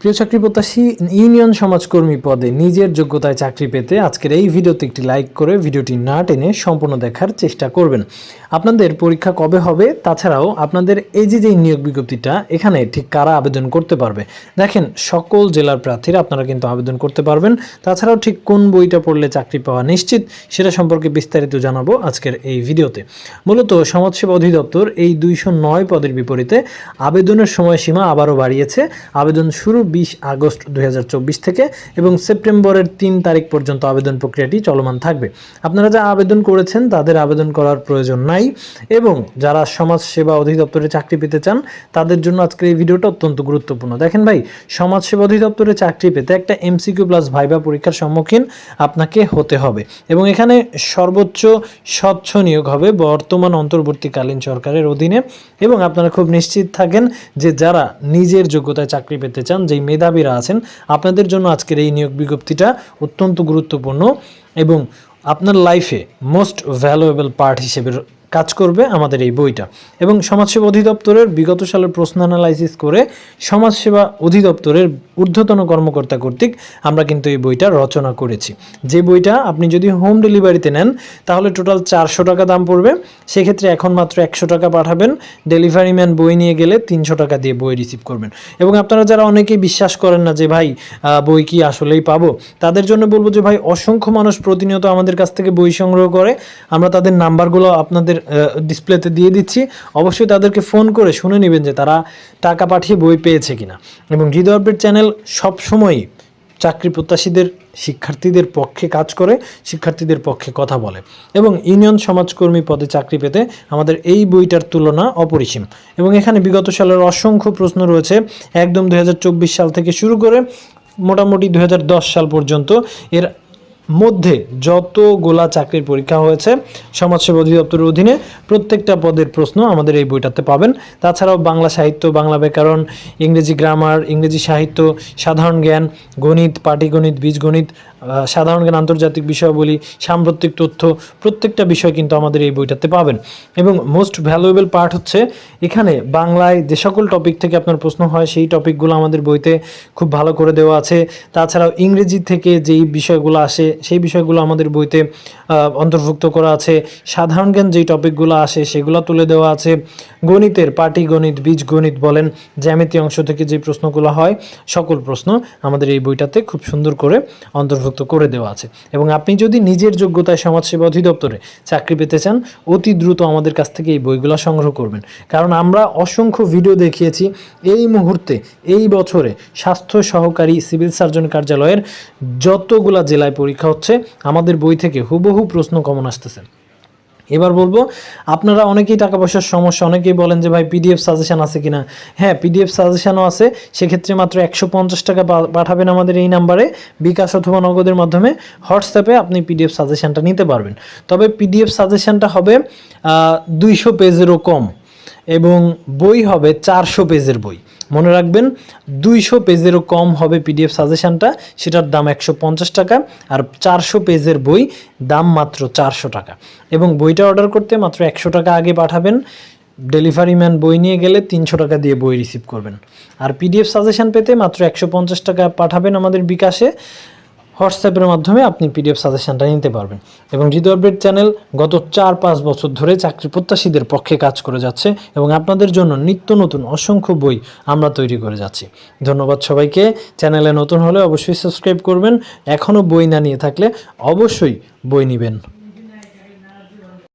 প্রিয় চাকরি প্রত্যাশী ইউনিয়ন সমাজকর্মী পদে নিজের যোগ্যতায় চাকরি পেতে আজকের এই ভিডিওতে একটি লাইক করে ভিডিওটি না টেনে সম্পূর্ণ দেখার চেষ্টা করবেন। আপনাদের পরীক্ষা কবে হবে? তাছাড়াও আপনাদের এই যে যে নিয়োগ বিজ্ঞপ্তিটা, এখানে ঠিক কারা আবেদন করতে পারবে? দেখেন, সকল জেলার প্রার্থীরা আপনারা কিন্তু আবেদন করতে পারবেন। তাছাড়াও ঠিক কোন বইটা পড়লে চাকরি পাওয়া নিশ্চিত, সেটা সম্পর্কে বিস্তারিত জানাব আজকের এই ভিডিওতে। মূলত সমাজসেবা অধিদপ্তর এই দুইশো নয় পদের বিপরীতে আবেদনের সময়সীমা আবারও বাড়িয়েছে। আবেদন শুরু বিশ আগস্ট দুই হাজার চব্বিশ থেকে এবং সেপ্টেম্বরের তিন তারিখ পর্যন্ত আবেদন প্রক্রিয়াটি চলমান থাকবে। আপনারা যা আবেদন করেছেন তাদের আবেদন করার প্রয়োজন নাই এবং যারা সমাজ সেবা অধিদপ্তরে চাকরি পেতে চান, তাদের জন্য আজকের এই ভিডিওটা অত্যন্ত গুরুত্বপূর্ণ। দেখেন ভাই সমাজ সেবা অধিদপ্তরে চাকরি পেতে একটা এমসিকিউ প্লাস ভাইবা পরীক্ষার সম্মুখীন আপনাকে হতে হবে এবং এখানে সর্বোচ্চ স্বচ্ছ নিয়োগ হবে বর্তমান অন্তর্বর্তীকালীন সরকারের অধীনে এবং আপনারা খুব নিশ্চিত থাকেন যে যারা নিজের যোগ্যতায় চাকরি পেতে চান যেই মেধাবীরা আছেন, আপনাদের জন্য আজকের এই নিয়োগ বিজ্ঞপ্তিটা অত্যন্ত গুরুত্বপূর্ণ এবং আপনার লাইফে মোস্ট ভ্যালুয়েবল পার্ট হিসেবে কাজ করবে আমাদের এই বইটা। এবং সমাজসেবা অধিদপ্তরের বিগত সালের প্রশ্ন অ্যানালাইসিস করে সমাজসেবা অধিদপ্তরের ঊর্ধ্বতন কর্মকর্তা কর্তৃক আমরা কিন্তু এই বইটা রচনা করেছি। যে বইটা আপনি যদি হোম ডেলিভারিতে নেন, তাহলে টোটাল চারশো টাকা দাম পড়বে। সেক্ষেত্রে এখন মাত্র একশো টাকা পাঠাবেন। ডেলিভারি ম্যান বই নিয়ে গেলে তিনশো টাকা দিয়ে বই রিসিভ করবেন। এবং আপনারা যারা অনেকেই বিশ্বাস করেন না যে ভাই বই কি আসলেই পাবো, তাদের জন্য বলব যে ভাই, অসংখ্য মানুষ প্রতিনিয়ত আমাদের কাছ থেকে বই সংগ্রহ করে। আমরা তাদের নাম্বারগুলো আপনাদের ডিসপ্লেতে দিয়ে দিচ্ছি। অবশ্যই তাদেরকে ফোন করে শুনে নেবেন যে তারা টাকা পাঠিয়ে বই পেয়েছে কিনা। এবং হৃদয় আপডেট চ্যানেল সবসময়ই চাকরি প্রত্যাশীদের, শিক্ষার্থীদের পক্ষে কাজ করে, শিক্ষার্থীদের পক্ষে কথা বলে। এবং ইউনিয়ন সমাজকর্মী পদে চাকরি পেতে আমাদের এই বইটার তুলনা অপরিসীম। এবং এখানে বিগত সালের অসংখ্য প্রশ্ন রয়েছে। একদম দু হাজার চব্বিশ সাল থেকে শুরু করে মোটামুটি দু হাজার দশ সাল পর্যন্ত এর মধ্যে যতগুলা চাকরির পরীক্ষা হয়েছে, সমাজসেবা অধিদপ্তরের অধীনে প্রত্যেকটা পদের প্রশ্ন আমাদের এই বইটাতে পাবেন। তাছাড়াও বাংলা সাহিত্য, বাংলা ব্যাকরণ, ইংরেজি গ্রামার, ইংরেজি সাহিত্য, সাধারণ জ্ঞান, গণিত, পাটিগণিত, বীজগণিত সাধারণ জ্ঞান, আন্তর্জাতিক বিষয়াবলী, সাম্প্রতিক তথ্য, প্রত্যেকটা বিষয় কিন্তু আমাদের এই বইটাতে পাবেন। এবং মোস্ট ভ্যালুয়েবল পার্ট হচ্ছে এখানে বাংলায় যে সকল টপিক থেকে আপনার প্রশ্ন হয়, সেই টপিকগুলো আমাদের বইতে খুব ভালো করে দেওয়া আছে। তাছাড়াও ইংরেজি থেকে যেই বিষয়গুলো আসে সেই বিষয়গুলো আমাদের বইতে অন্তর্ভুক্ত করা আছে। সাধারণ জ্ঞান যেই টপিকগুলো আসে সেগুলো তুলে দেওয়া আছে। গণিতের পাটিগণিত বীজগণিত বলেন, জ্যামিতি অংশ থেকে যে প্রশ্নগুলো হয়, সকল প্রশ্ন আমাদের এই বইটাতে খুব সুন্দর করে অন্তর্ভুক্ত করে দেওয়া আছে। এবং আপনি যদি নিজের যোগ্যতায় সমাজসেবা অধিদপ্তরে চাকরি পেতে চান, অতি দ্রুত আমাদের কাছ থেকে এই বইগুলো সংগ্রহ করবেন। কারণ আমরা অসংখ্য ভিডিও দেখিয়েছি, এই মুহূর্তে, এই বছরে স্বাস্থ্য সহকারী সিভিল সার্জন কার্যালয়ের যতগুলা জেলায় পরীক্ষা হচ্ছে, আমাদের বই থেকে হুবহু প্রশ্ন কমন আসতেছে। এবার বলব, আপনারা অনেকেই টাকা পয়সার সমস্যা, অনেকেই বলেন যে, ভাই, পিডিএফ সাজেশন আছে কিনা? হ্যাঁ পিডিএফ সাজেশনও আছে। সেক্ষেত্রে মাত্র একশো পঞ্চাশ টাকা পাঠাবেন আমাদের এই নাম্বারে, বিকাশ অথবা নগদের মাধ্যমে। হোয়াটসঅ্যাপে আপনি পিডিএফ সাজেশনটা নিতে পারবেন। তবে পিডিএফ সাজেশনটা হবে দুইশো পেজেরও কম এবং বই হবে চারশো পেজের বই। মনে রাখবেন, দুইশো পেজেরও কম হবে পিডিএফ সাজেশানটা, সেটার দাম একশো পঞ্চাশ টাকা, আর চারশো পেজের বই দাম মাত্র চারশো টাকা। এবং বইটা অর্ডার করতে মাত্র একশো টাকা আগে পাঠাবেন ডেলিভারি ম্যান বই নিয়ে গেলে তিনশো টাকা দিয়ে বই রিসিভ করবেন। আর পিডিএফ সাজেশান পেতে মাত্র একশো পঞ্চাশ টাকা পাঠাবেন আমাদের বিকাশে। হোয়াটসঅ্যাপের মাধ্যমে আপনি পিডিএফ সাজেশনটা নিতে পারবেন। এবং হৃদয় আপডেট চ্যানেল গত চার পাঁচ বছর ধরে চাকরি প্রত্যাশীদের পক্ষে কাজ করে যাচ্ছে এবং আপনাদের জন্য নিত্য নতুন অসংখ্য বই আমরা তৈরি করে যাচ্ছি। ধন্যবাদ সবাইকে। চ্যানেলে নতুন হলে অবশ্যই সাবস্ক্রাইব করবেন। এখনও বই না নিয়ে থাকলে অবশ্যই বই নেবেন।